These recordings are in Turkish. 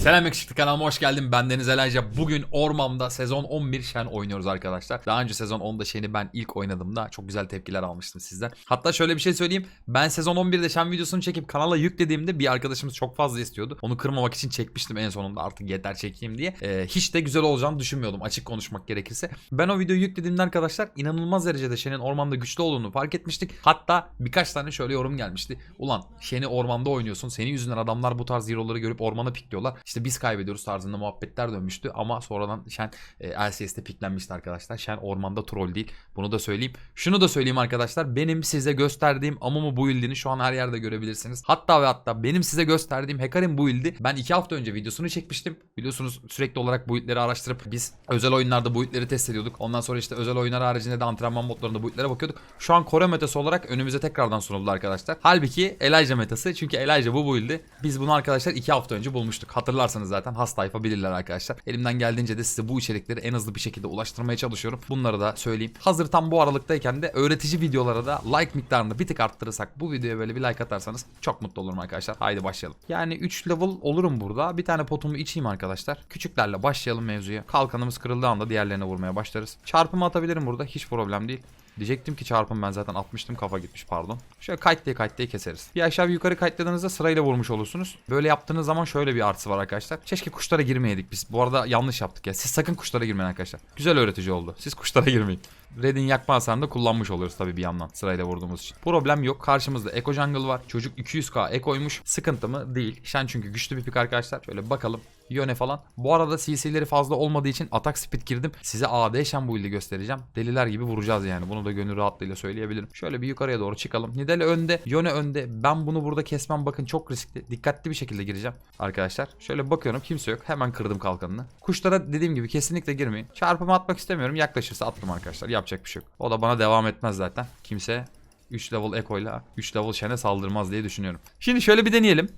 Selam yakışıklı kanalıma hoş geldin. Ben Deniz Elayca. Bugün Ormam'da sezon 11 Shen oynuyoruz arkadaşlar. Daha önce sezon 10'da Shen'i ben ilk oynadığımda çok güzel tepkiler almıştım sizden. Hatta şöyle bir şey söyleyeyim. Ben sezon 11'de Shen videosunu çekip kanala yüklediğimde bir arkadaşımız çok fazla istiyordu. Onu kırmamak için çekmiştim en sonunda artık yeter çekeyim diye. Ee, hiç de güzel olacağını düşünmüyordum açık konuşmak gerekirse. Ben o videoyu yüklediğimde arkadaşlar inanılmaz derecede Shen'in ormanda güçlü olduğunu fark etmiştik. Hatta birkaç tane şöyle yorum gelmişti. Ulan Shen'i ormanda oynuyorsun. Senin yüzünden adamlar bu tarz hero'ları görüp ormana pikliyorlar. İşte biz kaybediyoruz tarzında muhabbetler dönmüştü. Ama sonradan Shen e, LCS'de piklenmişti arkadaşlar. Shen ormanda troll değil. Bunu da söyleyeyim. Şunu da söyleyeyim arkadaşlar. Benim size gösterdiğim Amumu build'ini şu an her yerde görebilirsiniz. Hatta ve hatta benim size gösterdiğim Hecarim build'i ben iki hafta önce videosunu çekmiştim. Biliyorsunuz sürekli olarak build'leri araştırıp biz özel oyunlarda build'leri test ediyorduk. Ondan sonra işte özel oyunlar haricinde de antrenman modlarında build'lere bakıyorduk. Şu an Kore metası olarak önümüze tekrardan sunuldu arkadaşlar. Halbuki Elijah metası. Çünkü Elijah bu build'i biz bunu arkadaşlar iki hafta önce bulmuştuk. Hatırlarsanız zaten has tayfa bilirler arkadaşlar. Elimden geldiğince de size bu içerikleri en hızlı bir şekilde ulaştırmaya çalışıyorum. Bunları da söyleyeyim. Hazır tam bu aralıktayken de öğretici videolara da like miktarını bir tık arttırırsak bu videoya böyle bir like atarsanız çok mutlu olurum arkadaşlar. Haydi başlayalım. Yani 3 level olurum burada. Bir tane potumu içeyim arkadaşlar. Küçüklerle başlayalım mevzuya. Kalkanımız kırıldığı anda diğerlerine vurmaya başlarız. Çarpımı atabilirim burada. Hiç problem değil. Diyecektim ki çarpım ben zaten atmıştım kafa gitmiş pardon. Şöyle kayıt diye kayıt diye keseriz. Bir aşağı bir yukarı kayıtladığınızda sırayla vurmuş olursunuz. Böyle yaptığınız zaman şöyle bir artısı var arkadaşlar. Keşke kuşlara girmeyeydik biz. Bu arada yanlış yaptık ya. Siz sakın kuşlara girmeyin arkadaşlar. Güzel öğretici oldu. Siz kuşlara girmeyin. Red'in yakma hasarını da kullanmış oluruz tabii bir yandan sırayla vurduğumuz için. Problem yok. Karşımızda Eco Jungle var. Çocuk 200k Eco'ymuş. Sıkıntı mı? Değil. Shen çünkü güçlü bir pik arkadaşlar. Şöyle bakalım. Yone falan. Bu arada CC'leri fazla olmadığı için atak speed girdim. Size AD Shen build'i göstereceğim. Deliler gibi vuracağız yani. Bunu da gönül rahatlığıyla söyleyebilirim. Şöyle bir yukarıya doğru çıkalım. Nidale önde. Yone önde. Ben bunu burada kesmem bakın çok riskli. Dikkatli bir şekilde gireceğim arkadaşlar. Şöyle bakıyorum kimse yok. Hemen kırdım kalkanını. Kuşlara dediğim gibi kesinlikle girmeyin. Çarpımı atmak istemiyorum. Yaklaşırsa attım arkadaşlar. Yapacak bir şey yok. O da bana devam etmez zaten. Kimse 3 level ile 3 level Shen'e saldırmaz diye düşünüyorum. Şimdi şöyle bir deneyelim.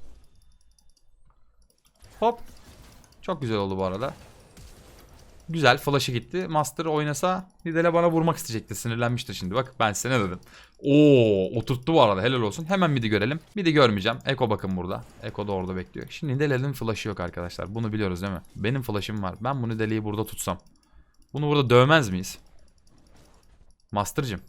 Hop. Çok güzel oldu bu arada. Güzel flash'ı gitti. Master oynasa Nidale bana vurmak isteyecekti. Sinirlenmiştir şimdi. Bak ben size ne dedim. Oo oturttu bu arada. Helal olsun. Hemen midi görelim. Midi görmeyeceğim. Eko bakın burada. Eko da orada bekliyor. Şimdi Nidale'nin flash'ı yok arkadaşlar. Bunu biliyoruz değil mi? Benim flash'ım var. Ben bu Nidale'yi burada tutsam. Bunu burada dövmez miyiz? Master'cım.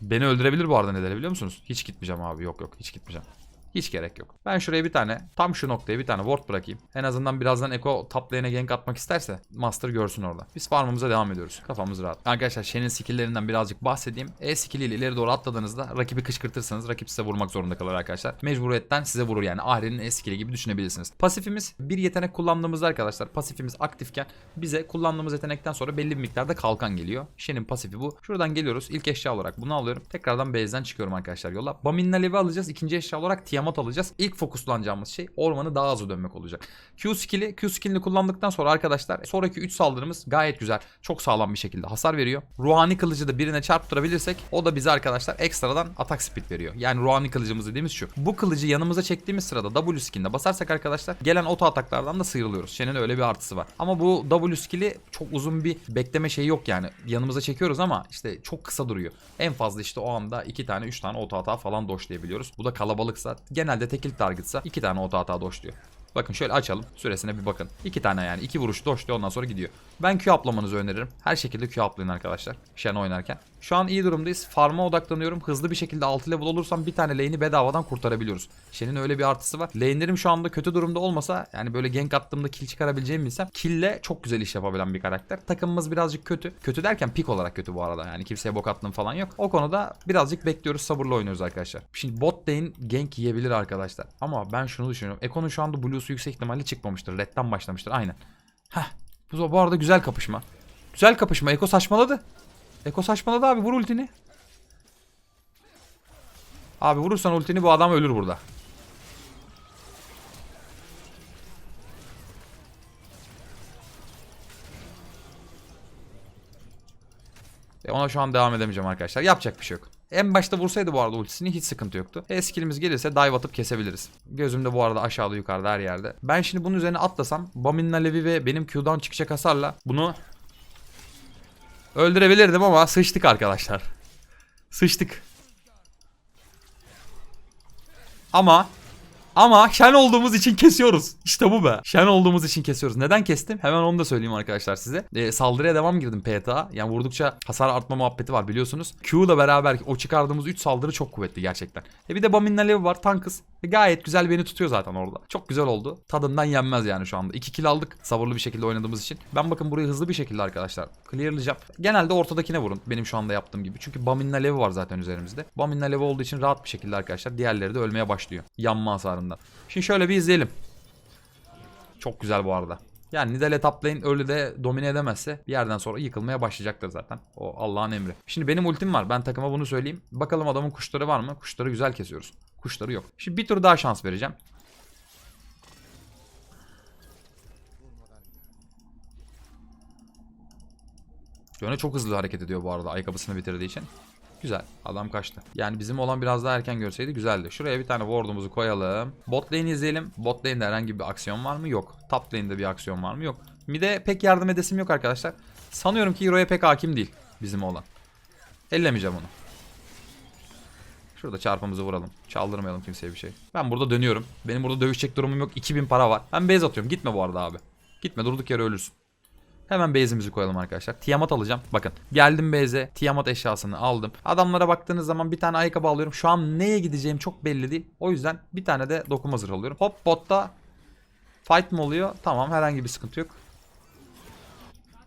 Beni öldürebilir bu arada Nidale biliyor musunuz? Hiç gitmeyeceğim abi. Yok yok hiç gitmeyeceğim. Hiç gerek yok. Ben şuraya bir tane tam şu noktaya bir tane ward bırakayım. En azından birazdan Eko top lane'e gank atmak isterse Master görsün orada. Biz farmımıza devam ediyoruz. Kafamız rahat. Arkadaşlar Shen'in skill'lerinden birazcık bahsedeyim. E skill'iyle ileri doğru atladığınızda rakibi kışkırtırsanız rakip size vurmak zorunda kalır arkadaşlar. Mecburiyetten size vurur yani. Ahri'nin E skill'i gibi düşünebilirsiniz. Pasifimiz bir yetenek kullandığımızda arkadaşlar pasifimiz aktifken bize kullandığımız yetenekten sonra belli bir miktarda kalkan geliyor. Shen'in pasifi bu. Şuradan geliyoruz. İlk eşya olarak bunu alıyorum. Tekrardan base'den çıkıyorum arkadaşlar yola. Bamin'le levi alacağız. İkinci eşya olarak Tiamat alacağız. İlk fokuslanacağımız şey ormanı daha hızlı dönmek olacak. Q skill'i Q skill'ini kullandıktan sonra arkadaşlar sonraki 3 saldırımız gayet güzel. Çok sağlam bir şekilde hasar veriyor. Ruhani kılıcı da birine çarptırabilirsek o da bize arkadaşlar ekstradan atak speed veriyor. Yani ruhani kılıcımız dediğimiz şu. Bu kılıcı yanımıza çektiğimiz sırada W skill'inde basarsak arkadaşlar gelen oto ataklardan da sıyrılıyoruz. Shen'in öyle bir artısı var. Ama bu W skill'i çok uzun bir bekleme şeyi yok yani. Yanımıza çekiyoruz ama işte çok kısa duruyor. En fazla işte o anda 2 tane 3 tane oto atağı falan doşlayabiliyoruz. Bu da kalabalıksa genelde tekil targetsa 2 tane oto atağı doşluyor. Bakın şöyle açalım. Süresine bir bakın. İki tane yani. iki vuruş doşluyor ondan sonra gidiyor. Ben Q aplamanızı öneririm. Her şekilde Q aplayın arkadaşlar. Shen oynarken. Şu an iyi durumdayız. Farm'a odaklanıyorum. Hızlı bir şekilde 6 level olursam bir tane lane'i bedavadan kurtarabiliyoruz. Shen'in öyle bir artısı var. Lane'lerim şu anda kötü durumda olmasa yani böyle gank attığımda kill çıkarabileceğimi bilsem kill'le çok güzel iş yapabilen bir karakter. Takımımız birazcık kötü. Kötü derken pik olarak kötü bu arada. Yani kimseye bok attığım falan yok. O konuda birazcık bekliyoruz. Sabırla oynuyoruz arkadaşlar. Şimdi bot lane gank yiyebilir arkadaşlar. Ama ben şunu düşünüyorum. Eko'nun şu anda Blue'su yüksek ihtimalle çıkmamıştır. Red'den başlamıştır. Aynen. Heh. Bu, bu arada güzel kapışma. Güzel kapışma. Eko saçmaladı. Eko saçmaladı abi. Vur ultini. Abi vurursan ultini bu adam ölür burada. E ona şu an devam edemeyeceğim arkadaşlar. Yapacak bir şey yok. En başta vursaydı bu arada ultisini hiç sıkıntı yoktu. E gelirse dive atıp kesebiliriz. Gözümde bu arada aşağıda yukarıda her yerde. Ben şimdi bunun üzerine atlasam Bamin'la Levi ve benim Q'dan çıkacak hasarla bunu öldürebilirdim ama sıçtık arkadaşlar. Sıçtık. Ama Ama şen olduğumuz için kesiyoruz. İşte bu be. Şen olduğumuz için kesiyoruz. Neden kestim? Hemen onu da söyleyeyim arkadaşlar size. Ee, saldırıya devam girdim PTA. Yani vurdukça hasar artma muhabbeti var biliyorsunuz. Q ile beraber o çıkardığımız 3 saldırı çok kuvvetli gerçekten. E bir de Bamin'le Levi var tankız. E gayet güzel beni tutuyor zaten orada. Çok güzel oldu. Tadından yenmez yani şu anda. 2 kill aldık sabırlı bir şekilde oynadığımız için. Ben bakın burayı hızlı bir şekilde arkadaşlar clearlayacağım. Genelde ortadakine vurun. Benim şu anda yaptığım gibi. Çünkü Bamin'le Levi var zaten üzerimizde. Bamin'le Levi olduğu için rahat bir şekilde arkadaşlar diğerleri de ölmeye başlıyor. Yanma hasarından. Şimdi şöyle bir izleyelim. Çok güzel bu arada. Yani Nidale top lane öyle de domine edemezse bir yerden sonra yıkılmaya başlayacaktır zaten. O Allah'ın emri. Şimdi benim ultim var. Ben takıma bunu söyleyeyim. Bakalım adamın kuşları var mı? Kuşları güzel kesiyoruz. Kuşları yok. Şimdi bir tur daha şans vereceğim. Yöne çok hızlı hareket ediyor bu arada ayakkabısını bitirdiği için. Güzel. Adam kaçtı. Yani bizim olan biraz daha erken görseydi güzeldi. Şuraya bir tane ward'umuzu koyalım. Bot lane izleyelim. Bot lane'de herhangi bir aksiyon var mı? Yok. Top lane'de bir aksiyon var mı? Yok. Mid'e pek yardım edesim yok arkadaşlar. Sanıyorum ki Hero'ya pek hakim değil bizim olan. Ellemeyeceğim onu. Şurada çarpımızı vuralım. Çaldırmayalım kimseye bir şey. Ben burada dönüyorum. Benim burada dövüşecek durumum yok. 2000 para var. Ben base atıyorum. Gitme bu arada abi. Gitme durduk yere ölürsün. Hemen base'imizi koyalım arkadaşlar. Tiamat alacağım. Bakın geldim base'e. Tiamat eşyasını aldım. Adamlara baktığınız zaman bir tane ayakkabı alıyorum. Şu an neye gideceğim çok belli değil. O yüzden bir tane de dokuma zırh alıyorum. Hop botta fight mı oluyor? Tamam herhangi bir sıkıntı yok.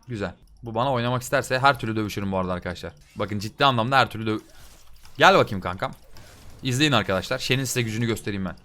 Güzel. Bu bana oynamak isterse her türlü dövüşürüm bu arada arkadaşlar. Bakın ciddi anlamda her türlü döv... Gel bakayım kankam. İzleyin arkadaşlar. Shen'in size gücünü göstereyim ben.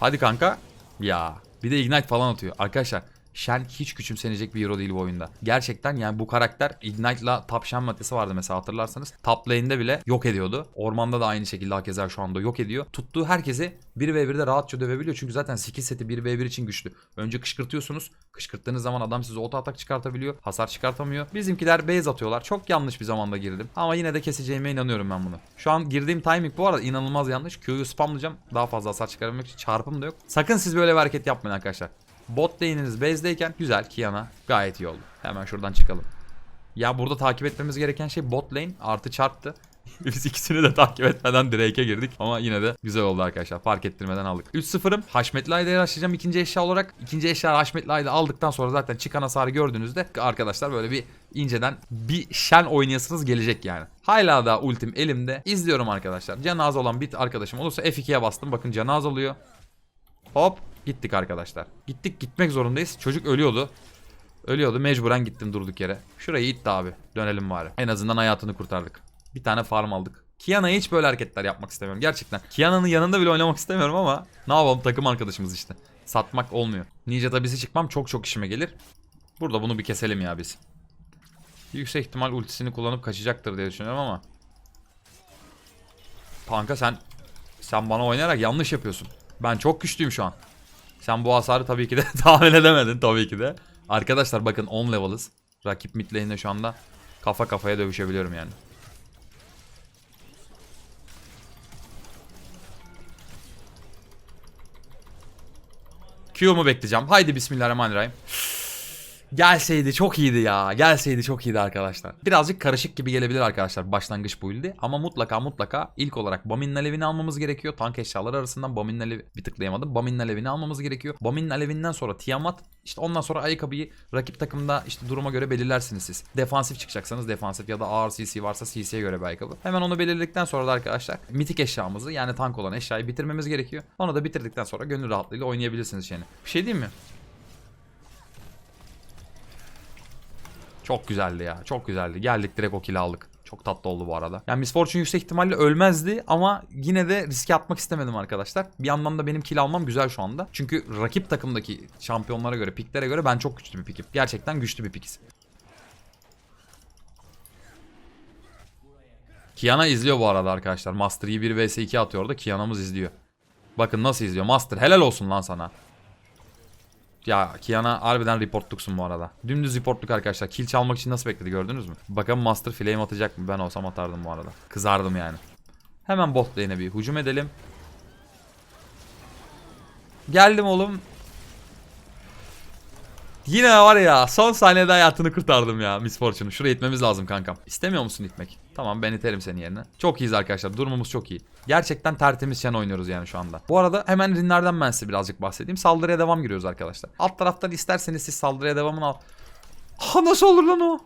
Hadi kanka. Ya. Bir de Ignite falan atıyor. Arkadaşlar Shen hiç küçümsenecek bir hero değil bu oyunda. Gerçekten yani bu karakter Ignite'la Top Shen maddesi vardı mesela hatırlarsanız. Top lane'de bile yok ediyordu. Ormanda da aynı şekilde hakeza şu anda yok ediyor. Tuttuğu herkesi 1v1'de rahatça dövebiliyor. Çünkü zaten skill seti 1v1 için güçlü. Önce kışkırtıyorsunuz. Kışkırttığınız zaman adam size auto atak çıkartabiliyor. Hasar çıkartamıyor. Bizimkiler base atıyorlar. Çok yanlış bir zamanda girdim. Ama yine de keseceğime inanıyorum ben bunu. Şu an girdiğim timing bu arada inanılmaz yanlış. Q'yu spamlayacağım. Daha fazla hasar çıkarabilmek için çarpım da yok. Sakın siz böyle bir hareket yapmayın arkadaşlar. Bot lane'iniz base'deyken güzel Kiana gayet iyi oldu. Hemen şuradan çıkalım. Ya burada takip etmemiz gereken şey bot lane artı çarptı. Biz ikisini de takip etmeden Drake'e girdik ama yine de güzel oldu arkadaşlar. Fark ettirmeden aldık. 3-0'ım. Haşmetli Ayda'yı açacağım ikinci eşya olarak. İkinci eşya Haşmetli Ayda aldıktan sonra zaten çıkan hasarı gördüğünüzde arkadaşlar böyle bir inceden bir şen oynayasınız gelecek yani. Hala da ultim elimde. İzliyorum arkadaşlar. Canaz olan bir arkadaşım olursa F2'ye bastım. Bakın canaz oluyor. Hop gittik arkadaşlar. Gittik gitmek zorundayız. Çocuk ölüyordu. Ölüyordu mecburen gittim durduk yere. Şurayı itti abi. Dönelim bari. En azından hayatını kurtardık. Bir tane farm aldık. Kiana'ya hiç böyle hareketler yapmak istemiyorum. Gerçekten. Kiana'nın yanında bile oynamak istemiyorum ama ne yapalım takım arkadaşımız işte. Satmak olmuyor. Ninja tabisi çıkmam çok çok işime gelir. Burada bunu bir keselim ya biz. Yüksek ihtimal ultisini kullanıp kaçacaktır diye düşünüyorum ama. Kanka sen sen bana oynayarak yanlış yapıyorsun. Ben çok güçlüyüm şu an. Sen bu hasarı tabii ki de tahmin edemedin tabii ki de. Arkadaşlar bakın 10 level'ız. Rakip mid lane'de şu anda kafa kafaya dövüşebiliyorum yani. Q'mu bekleyeceğim. Haydi bismillahirrahmanirrahim. Gelseydi çok iyiydi ya. Gelseydi çok iyiydi arkadaşlar. Birazcık karışık gibi gelebilir arkadaşlar başlangıç build'i. Ama mutlaka mutlaka ilk olarak Bamin'in alevini almamız gerekiyor. Tank eşyaları arasından Bamin'in alevi bir tıklayamadım. Bamin'in alevini almamız gerekiyor. Bamin'in alevinden sonra Tiamat işte ondan sonra ayakkabıyı rakip takımda işte duruma göre belirlersiniz siz. Defansif çıkacaksanız defansif ya da ağır CC varsa CC'ye göre bir ayakkabı. Hemen onu belirledikten sonra da arkadaşlar mitik eşyamızı yani tank olan eşyayı bitirmemiz gerekiyor. Onu da bitirdikten sonra gönül rahatlığıyla oynayabilirsiniz yani. Bir şey diyeyim mi? Çok güzeldi ya. Çok güzeldi. Geldik direkt o kill'i aldık. Çok tatlı oldu bu arada. Yani Miss Fortune yüksek ihtimalle ölmezdi ama yine de riske atmak istemedim arkadaşlar. Bir yandan da benim kill almam güzel şu anda. Çünkü rakip takımdaki şampiyonlara göre, piklere göre ben çok güçlü bir pikim. Gerçekten güçlü bir pikiz. Kiana izliyor bu arada arkadaşlar. Master iyi 1 vs 2 atıyor orada. Kiana'mız izliyor. Bakın nasıl izliyor. Master helal olsun lan sana. Ya Kiana harbiden reportluksun bu arada. Dümdüz reportluk arkadaşlar. Kill çalmak için nasıl bekledi gördünüz mü? Bakalım Master Flame atacak mı? Ben olsam atardım bu arada. Kızardım yani. Hemen bot lane'e bir hücum edelim. Geldim oğlum. Yine var ya son saniyede hayatını kurtardım ya Miss Fortune'u. Şuraya itmemiz lazım kankam. İstemiyor musun itmek? Tamam ben iterim seni yerine. Çok iyiyiz arkadaşlar. Durumumuz çok iyi. Gerçekten tertemiz şen oynuyoruz yani şu anda. Bu arada hemen rinlerden ben size birazcık bahsedeyim. Saldırıya devam giriyoruz arkadaşlar. Alt taraftan isterseniz siz saldırıya devamını al. Ha nasıl olur lan o?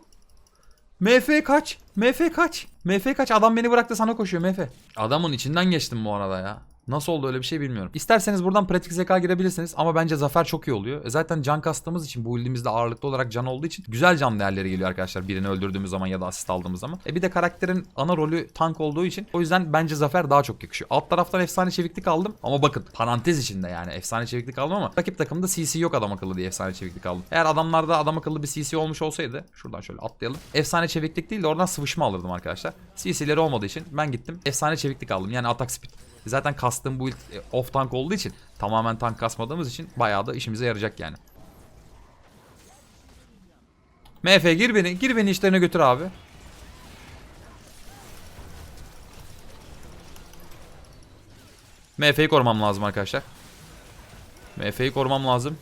MF kaç? MF kaç? MF kaç? Adam beni bıraktı sana koşuyor MF. Adamın içinden geçtim bu arada ya. Nasıl oldu öyle bir şey bilmiyorum. İsterseniz buradan pratik zeka girebilirsiniz ama bence zafer çok iyi oluyor. E Zaten can kastığımız için bu build'imizde ağırlıklı olarak can olduğu için güzel can değerleri geliyor arkadaşlar birini öldürdüğümüz zaman ya da asist aldığımız zaman. E bir de karakterin ana rolü tank olduğu için o yüzden bence zafer daha çok yakışıyor. Alt taraftan efsane çeviklik aldım ama bakın parantez içinde yani efsane çeviklik aldım ama rakip takımda CC yok adam akıllı diye efsane çeviklik aldım. Eğer adamlarda adam akıllı bir CC olmuş olsaydı şuradan şöyle atlayalım. Efsane çeviklik değil de oradan sıvışma alırdım arkadaşlar. CC'leri olmadığı için ben gittim efsane çeviklik aldım yani atak speed. Zaten kastım build e, off tank olduğu için tamamen tank kasmadığımız için bayağı da işimize yarayacak yani. MF gir beni. Gir beni işlerine götür abi. MF'yi korumam lazım arkadaşlar. MF'yi korumam lazım.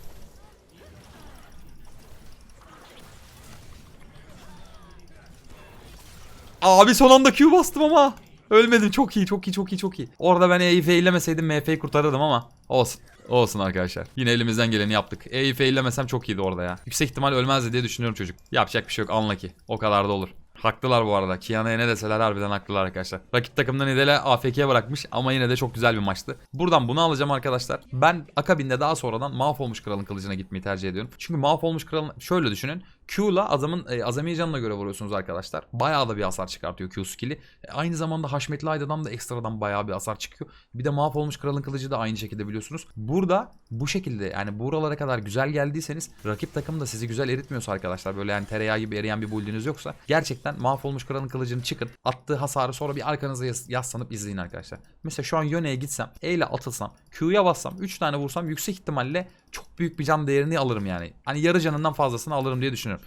Abi son anda Q bastım ama. Ölmedim çok iyi çok iyi çok iyi çok iyi. Orada ben E'yi failemeseydim MF'yi kurtarırdım ama olsun. Olsun arkadaşlar. Yine elimizden geleni yaptık. E'yi failemesem çok iyiydi orada ya. Yüksek ihtimal ölmezdi diye düşünüyorum çocuk. Yapacak bir şey yok unlucky. O kadar da olur. Haklılar bu arada. Kiana'ya ne deseler harbiden haklılar arkadaşlar. Rakip takımdan Nidal'e AFK'ye bırakmış ama yine de çok güzel bir maçtı. Buradan bunu alacağım arkadaşlar. Ben akabinde daha sonradan mahvolmuş kralın kılıcına gitmeyi tercih ediyorum. Çünkü mahvolmuş kralın şöyle düşünün. Q'la adamın e, azami canına göre vuruyorsunuz arkadaşlar. Bayağı da bir hasar çıkartıyor Q skill'i. E, aynı zamanda Haşmetli Ayda'dan da ekstradan bayağı bir hasar çıkıyor. Bir de mahvolmuş kralın kılıcı da aynı şekilde biliyorsunuz. Burada bu şekilde yani buralara kadar güzel geldiyseniz rakip takım da sizi güzel eritmiyorsa arkadaşlar böyle yani tereyağı gibi eriyen bir build'iniz yoksa gerçekten mahvolmuş kralın kılıcını çıkın attığı hasarı sonra bir arkanıza yas- yaslanıp izleyin arkadaşlar. Mesela şu an Yone'ye gitsem E ile atılsam Q'ya bassam 3 tane vursam yüksek ihtimalle çok büyük bir can değerini alırım yani. Hani yarı canından fazlasını alırım diye düşünüyorum.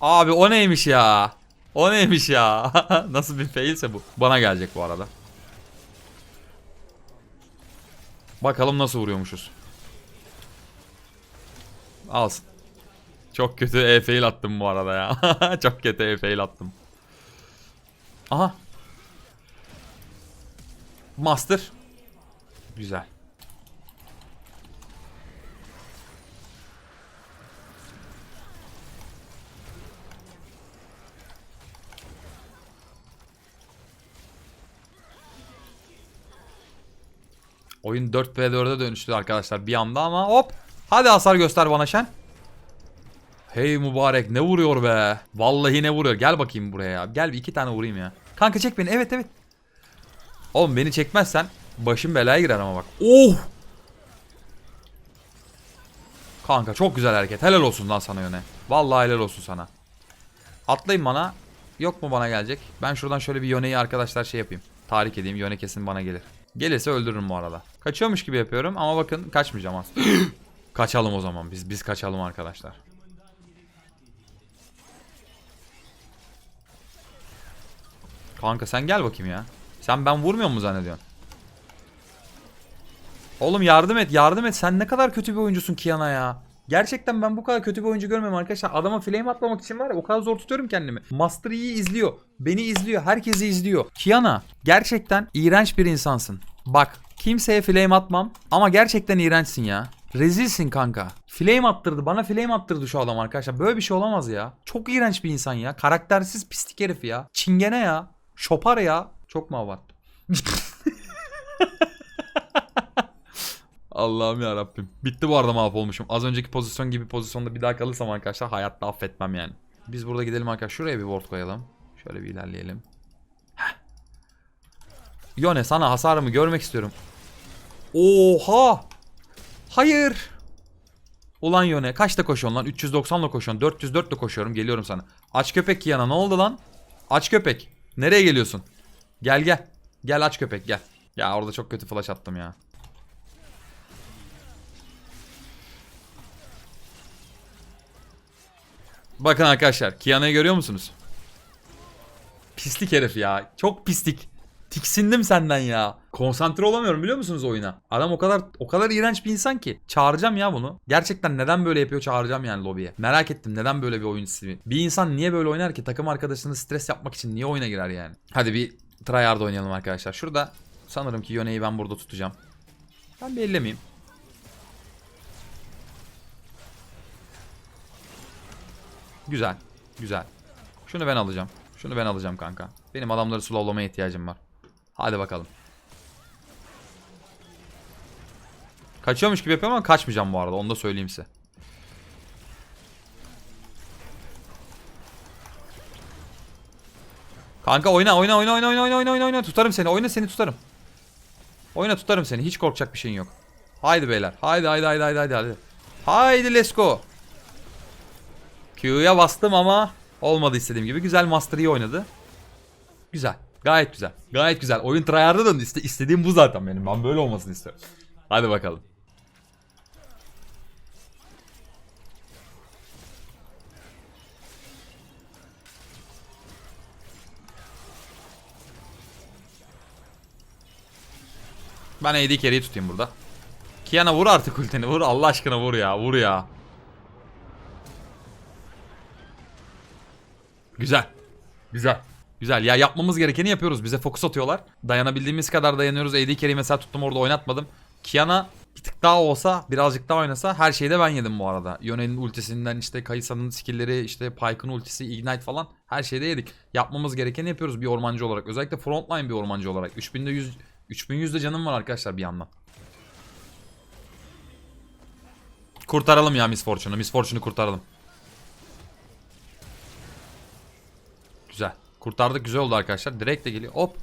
Abi o neymiş ya? O neymiş ya? Nasıl bir failse bu. Bana gelecek bu arada. Bakalım nasıl vuruyormuşuz. Alsın. Çok kötü e-fail attım bu arada ya. Çok kötü e-fail attım. Aha. Master. Güzel. Oyun 4v4'e dönüştü arkadaşlar bir anda ama hop. Hadi hasar göster bana Şen. Hey mübarek ne vuruyor be. Vallahi ne vuruyor. Gel bakayım buraya ya. Gel bir iki tane vurayım ya. Kanka çek beni. Evet evet. Oğlum beni çekmezsen başım belaya girer ama bak. Oh. Kanka çok güzel hareket. Helal olsun lan sana yöne. Vallahi helal olsun sana. Atlayın bana. Yok mu bana gelecek? Ben şuradan şöyle bir yöneyi arkadaşlar şey yapayım. Tahrik edeyim. Yöne kesin bana gelir. Gelirse öldürürüm bu arada. Kaçıyormuş gibi yapıyorum ama bakın kaçmayacağım aslında. kaçalım o zaman biz. Biz kaçalım arkadaşlar. Kanka sen gel bakayım ya. Sen ben vurmuyor mu zannediyorsun? Oğlum yardım et yardım et. Sen ne kadar kötü bir oyuncusun Kiana ya. Gerçekten ben bu kadar kötü bir oyuncu görmüyorum arkadaşlar. Adama flame atlamak için var ya o kadar zor tutuyorum kendimi. Master Yi'yi izliyor. Beni izliyor. Herkesi izliyor. Kiana gerçekten iğrenç bir insansın. Bak kimseye flame atmam ama gerçekten iğrençsin ya. Rezilsin kanka. Flame attırdı. Bana flame attırdı şu adam arkadaşlar. Böyle bir şey olamaz ya. Çok iğrenç bir insan ya. Karaktersiz pislik herif ya. Çingene ya. Şopar ya. Çok mu abarttım? Allah'ım ya Rabbim. Bitti bu arada mahvolmuşum. Az önceki pozisyon gibi pozisyonda bir daha kalırsam arkadaşlar hayatta affetmem yani. Biz burada gidelim arkadaşlar. Şuraya bir ward koyalım. Şöyle bir ilerleyelim. Heh. Yone sana hasarımı görmek istiyorum. Oha! Hayır! Ulan Yone kaçta koşuyorsun lan? 390 ile koşuyorsun. 404 ile koşuyorum. Geliyorum sana. Aç köpek yana ne oldu lan? Aç köpek. Nereye geliyorsun? Gel gel. Gel aç köpek gel. Ya orada çok kötü flash attım ya. Bakın arkadaşlar Kiana'yı görüyor musunuz? Pislik herif ya. Çok pislik. Tiksindim senden ya. Konsantre olamıyorum biliyor musunuz oyuna? Adam o kadar o kadar iğrenç bir insan ki. Çağıracağım ya bunu. Gerçekten neden böyle yapıyor çağıracağım yani lobiye. Merak ettim neden böyle bir oyun sistemi. Bir insan niye böyle oynar ki? Takım arkadaşını stres yapmak için niye oyuna girer yani? Hadi bir tryhard oynayalım arkadaşlar. Şurada sanırım ki Yone'yi ben burada tutacağım. Ben bir Güzel. Güzel. Şunu ben alacağım. Şunu ben alacağım kanka. Benim adamları slowlamaya ihtiyacım var. Hadi bakalım. Kaçıyormuş gibi yapıyorum ama kaçmayacağım bu arada. Onu da söyleyeyim size. Kanka oyna oyna oyna oyna oyna oyna oyna oyna oyna tutarım seni. Oyna seni tutarım. Oyna tutarım seni. Hiç korkacak bir şeyin yok. Haydi beyler. Haydi haydi haydi haydi haydi. Haydi, let's go. Q'ya bastım ama olmadı istediğim gibi. Güzel Master oynadı. Güzel. Gayet güzel. Gayet güzel. Oyun tryhard'da da iste, istediğim bu zaten benim. Ben böyle olmasını istiyorum. Hadi bakalım. Ben AD carry'i tutayım burada. Kiana vur artık ultini vur. Allah aşkına vur ya. Vur ya. Güzel. Güzel. Güzel. Ya yapmamız gerekeni yapıyoruz. Bize fokus atıyorlar. Dayanabildiğimiz kadar dayanıyoruz. AD carry'i mesela tuttum orada oynatmadım. Kiana bir tık daha olsa birazcık daha oynasa her şeyi de ben yedim bu arada. Yone'nin ultisinden işte Kayısa'nın skill'leri işte Pyke'ın ultisi Ignite falan her şeyi de yedik. Yapmamız gerekeni yapıyoruz bir ormancı olarak. Özellikle frontline bir ormancı olarak. 3000'de 100 3100'de canım var arkadaşlar bir yandan. Kurtaralım ya Miss Fortune'u. Miss Fortune'u kurtaralım. Güzel. Kurtardık güzel oldu arkadaşlar. Direkt de geliyor. Hop.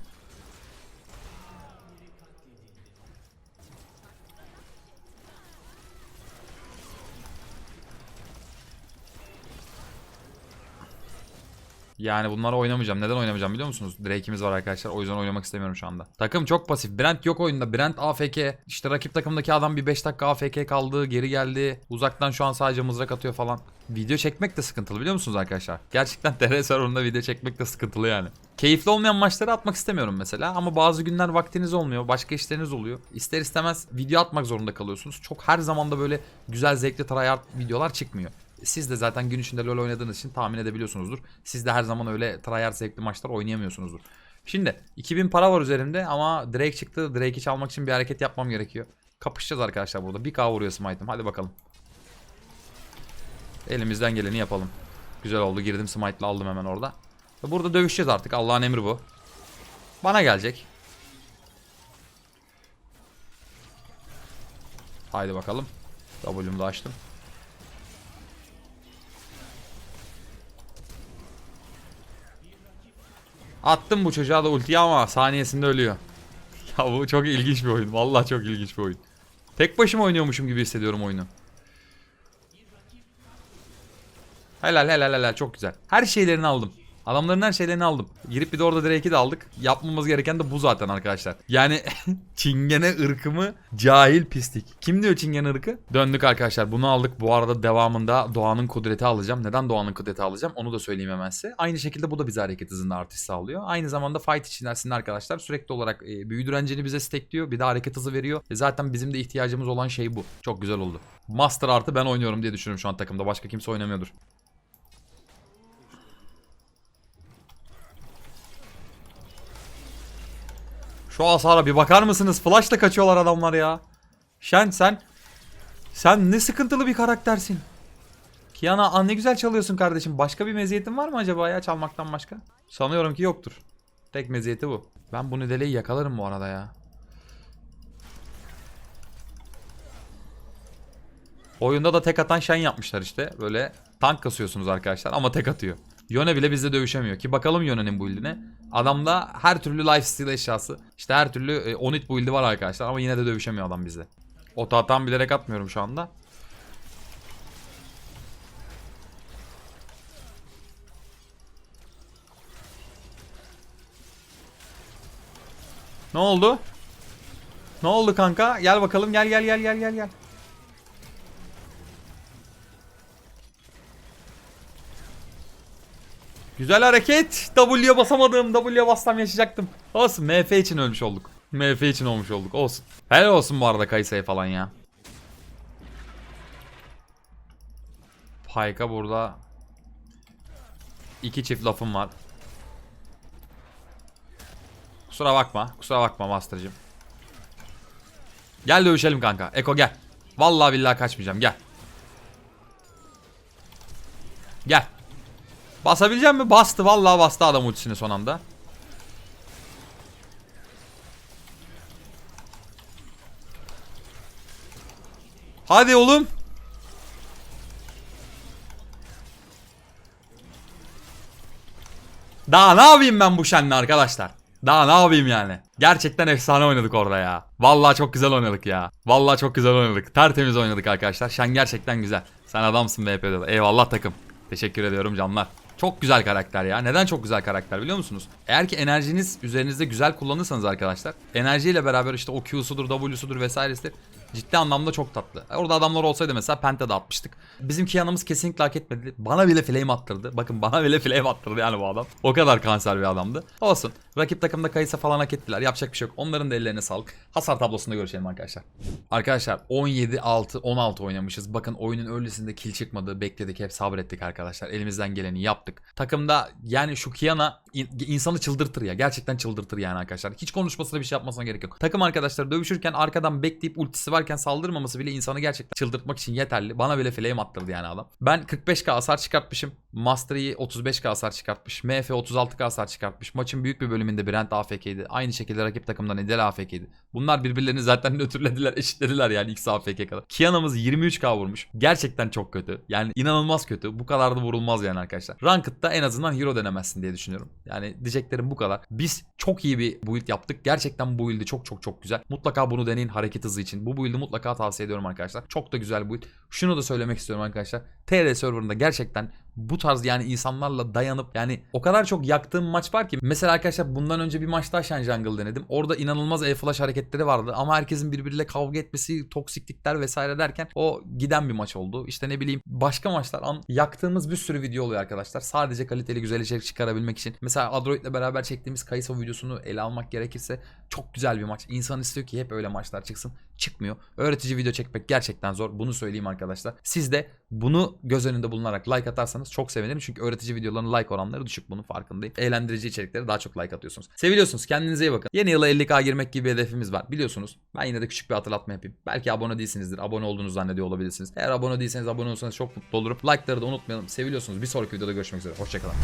Yani bunları oynamayacağım. Neden oynamayacağım biliyor musunuz? Drake'imiz var arkadaşlar. O yüzden oynamak istemiyorum şu anda. Takım çok pasif. Brent yok oyunda. Brent AFK. İşte rakip takımdaki adam bir 5 dakika AFK kaldı. Geri geldi. Uzaktan şu an sadece mızrak atıyor falan. Video çekmek de sıkıntılı biliyor musunuz arkadaşlar? Gerçekten TR serverında video çekmek de sıkıntılı yani. Keyifli olmayan maçları atmak istemiyorum mesela. Ama bazı günler vaktiniz olmuyor. Başka işleriniz oluyor. İster istemez video atmak zorunda kalıyorsunuz. Çok her zaman da böyle güzel zevkli tryhard videolar çıkmıyor. Siz de zaten gün içinde LoL oynadığınız için tahmin edebiliyorsunuzdur. Siz de her zaman öyle tryhard zevkli maçlar oynayamıyorsunuzdur. Şimdi 2000 para var üzerimde ama Drake çıktı. Drake'i çalmak için bir hareket yapmam gerekiyor. Kapışacağız arkadaşlar burada. Bir K vuruyor smite'ım. Hadi bakalım. Elimizden geleni yapalım. Güzel oldu. Girdim smite'la aldım hemen orada. Burada dövüşeceğiz artık. Allah'ın emri bu. Bana gelecek. Haydi bakalım. W'mu da açtım. Attım bu çocuğa da ultiyi ama saniyesinde ölüyor. Ya bu çok ilginç bir oyun. Vallahi çok ilginç bir oyun. Tek başıma oynuyormuşum gibi hissediyorum oyunu. Helal helal helal çok güzel. Her şeylerini aldım. Adamların her şeylerini aldım. Girip bir de orada Drake'i de aldık. Yapmamız gereken de bu zaten arkadaşlar. Yani çingene ırkımı cahil pislik. Kim diyor çingene ırkı? Döndük arkadaşlar. Bunu aldık. Bu arada devamında Doğan'ın kudreti alacağım. Neden Doğan'ın kudreti alacağım? Onu da söyleyeyim hemen size. Aynı şekilde bu da bize hareket hızında artış sağlıyor. Aynı zamanda fight içerisinde arkadaşlar sürekli olarak e, büyü bize stackliyor. Bir de hareket hızı veriyor. E, zaten bizim de ihtiyacımız olan şey bu. Çok güzel oldu. Master artı ben oynuyorum diye düşünüyorum şu an takımda. Başka kimse oynamıyordur. Şu hasara bir bakar mısınız? Flash'la kaçıyorlar adamlar ya. Şen sen sen ne sıkıntılı bir karaktersin. Kiana aa, ne güzel çalıyorsun kardeşim. Başka bir meziyetin var mı acaba ya çalmaktan başka? Sanıyorum ki yoktur. Tek meziyeti bu. Ben bu nedeleyi yakalarım bu arada ya. Oyunda da tek atan Shen yapmışlar işte. Böyle tank kasıyorsunuz arkadaşlar ama tek atıyor. Yone bile bizle dövüşemiyor ki bakalım Yone'nin build'ine. Adamda her türlü lifesteal eşyası, işte her türlü e, onit build'i var arkadaşlar ama yine de dövüşemiyor adam bizle. Ota atan bilerek atmıyorum şu anda. Ne oldu? Ne oldu kanka? Gel bakalım gel gel gel gel gel gel. Güzel hareket. W'ye basamadım. W'ye bassam yaşayacaktım. Olsun MF için ölmüş olduk. MF için olmuş olduk. Olsun. Helal olsun bu arada Kayse'ye falan ya. Payka burada iki çift lafım var. Kusura bakma. Kusura bakma Master'cığım. Gel dövüşelim kanka. Eko gel. Vallahi billahi kaçmayacağım. Gel. Gel. Basabilecek mi? Bastı. Vallahi bastı adam ultisini son anda. Hadi oğlum. Daha ne yapayım ben bu şenle arkadaşlar? Daha ne yapayım yani? Gerçekten efsane oynadık orada ya. Vallahi çok güzel oynadık ya. Vallahi çok güzel oynadık. Tertemiz oynadık arkadaşlar. Şen gerçekten güzel. Sen adamsın VP'de. de. Eyvallah takım. Teşekkür ediyorum canlar. Çok güzel karakter ya. Neden çok güzel karakter biliyor musunuz? Eğer ki enerjiniz üzerinizde güzel kullanırsanız arkadaşlar. Enerjiyle beraber işte o Q'sudur, W'sudur vesairesidir. Ciddi anlamda çok tatlı. Orada adamlar olsaydı mesela Penta da atmıştık. Bizimki yanımız kesinlikle hak etmedi. Bana bile flame attırdı. Bakın bana bile flame attırdı yani bu adam. O kadar kanser bir adamdı. Olsun. Rakip takımda Kayısa falan hak ettiler. Yapacak bir şey yok. Onların da ellerine sağlık. Hasar tablosunda görüşelim arkadaşlar. Arkadaşlar 17-6 16 oynamışız. Bakın oyunun öncesinde kill çıkmadı. Bekledik hep sabrettik arkadaşlar. Elimizden geleni yaptık. Takımda yani şu Kiana in- insanı çıldırtır ya. Gerçekten çıldırtır yani arkadaşlar. Hiç konuşmasına bir şey yapmasına gerek yok. Takım arkadaşlar dövüşürken arkadan bekleyip ultisi varken saldırmaması bile insanı gerçekten çıldırtmak için yeterli. Bana bile flame attırdı yani adam. Ben 45k hasar çıkartmışım. Mastery 35k hasar çıkartmış. MF 36k hasar çıkartmış. Maçın büyük bir bölümünde Brent AFK'ydi. Aynı şekilde rakip takımdan Edel AFK'ydi. Bunlar birbirlerini zaten nötrlediler, eşitlediler yani X AFK kadar. Kiana'mız 23k vurmuş. Gerçekten çok kötü. Yani inanılmaz kötü. Bu kadar da vurulmaz yani arkadaşlar. Ranked'da en azından hero denemezsin diye düşünüyorum. Yani diyeceklerim bu kadar. Biz çok iyi bir build yaptık. Gerçekten bu build'i çok çok çok güzel. Mutlaka bunu deneyin hareket hızı için. Bu build'i mutlaka tavsiye ediyorum arkadaşlar. Çok da güzel build. Şunu da söylemek istiyorum arkadaşlar. TR serverında gerçekten bu tarz yani insanlarla dayanıp yani o kadar çok yaktığım maç var ki. Mesela arkadaşlar bundan önce bir maç daha Shen Jungle denedim. Orada inanılmaz e-flash hareketleri vardı ama herkesin birbiriyle kavga etmesi, toksiklikler vesaire derken o giden bir maç oldu. İşte ne bileyim başka maçlar an yaktığımız bir sürü video oluyor arkadaşlar. Sadece kaliteli güzel içerik çıkarabilmek için. Mesela Android'le beraber çektiğimiz Kayısa videosunu ele almak gerekirse çok güzel bir maç. İnsan istiyor ki hep öyle maçlar çıksın. Çıkmıyor. Öğretici video çekmek gerçekten zor. Bunu söyleyeyim arkadaşlar. Siz de bunu göz önünde bulunarak like atarsanız çok sevinirim. Çünkü öğretici videoların like oranları düşük. Bunun farkındayım. Eğlendirici içeriklere daha çok like atıyorsunuz. Seviliyorsunuz. Kendinize iyi bakın. Yeni yıla 50k girmek gibi bir hedefimiz var. Biliyorsunuz. Ben yine de küçük bir hatırlatma yapayım. Belki abone değilsinizdir. Abone olduğunuzu zannediyor olabilirsiniz. Eğer abone değilseniz abone olursanız çok mutlu olurum. Like'ları da unutmayalım. Seviliyorsunuz. Bir sonraki videoda görüşmek üzere. Hoşçakalın.